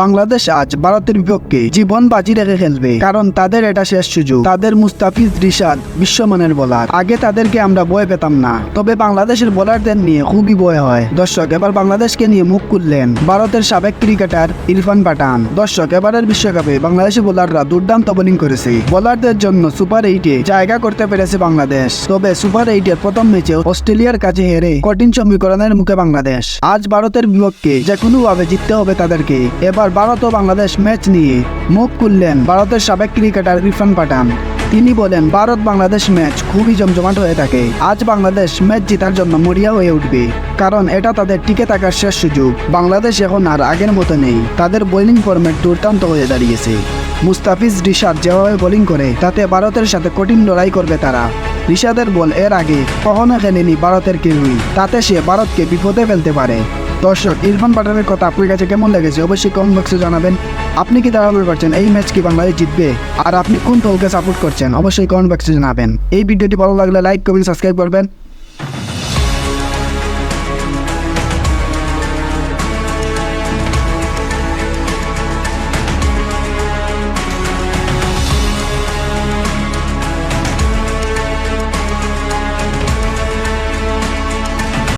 বাংলাদেশ আজ ভারতের বিপক্ষে জীবন বাজি রেখে খেলবে, কারণ তাদের এটা শেষ সুযোগ। তাদের মুস্তাফিজ রিশাদ বিশ্বমানের বোলার। আগে তাদেরকে আমরা ভয় পেতাম না, তবে বাংলাদেশের বোলারদের নিয়ে খুবই ভয় হয়। দর্শক, এবার বাংলাদেশকে নিয়ে মুখ খুললেন ভারতের সাবেক ক্রিকেটার ইরফান পাঠান। দর্শক, এবারের বিশ্বকাপে বাংলাদেশি বোলাররা দুর্দান্ত বোলিং করেছে। বোলারদের জন্য সুপার এইটে জায়গা করতে পেরেছে বাংলাদেশ। তবে সুপার এইটের প্রথম ম্যাচে অস্ট্রেলিয়ার কাছে হেরে কঠিন সমীকরণের মুখে বাংলাদেশ। আজ ভারতের বিপক্ষে যে কোনো ভাবে জিততে হবে তাদেরকে। এবার ভারত ও বাংলাদেশ ম্যাচ নিয়ে মুখ খুললেন ভারতের সাবেক ক্রিকেটার ইরফান পাঠান। তিনি বলেন, ভারত বাংলাদেশ ম্যাচ খুবই জমজমাট হয়ে থাকে। আজ বাংলাদেশ ম্যাচ জেতার জন্য মরিয়া হয়ে উঠবে। কারণ এটা তাদের টিকে থাকার শেষ সুযোগ। বাংলাদেশ এখন আর আগের মতো নেই। তাদের বোলিং ফরম্যাট দুর্দান্ত হয়ে দাঁড়িয়েছে। মুস্তাফিজ রিশাদ যেভাবে বোলিং করে, তাতে ভারতের সাথে কঠিন লড়াই করবে তারা। রিশাদের বল এর আগে কখনো খেলেনি ভারতের কেউই। তাতে সে ভারতকে বিপদে ফেলতে পারে। দর্শক, ইরফান পাঠানের কথা আপনার কাছে কেমন লেগেছে? অবশ্যই কমেন্ট বক্সে জানাবেন। আপনি কি ধারণা করছেন? এই ম্যাচ কি বাংলাদেশ জিতবে? আর আপনি কোন দলকে সাপোর্ট করছেন? অবশ্যই কমেন্ট বক্সে জানাবেন। এই ভিডিওটি ভালো লাগলে লাইক করবেন সাবস্ক্রাইব করবেন।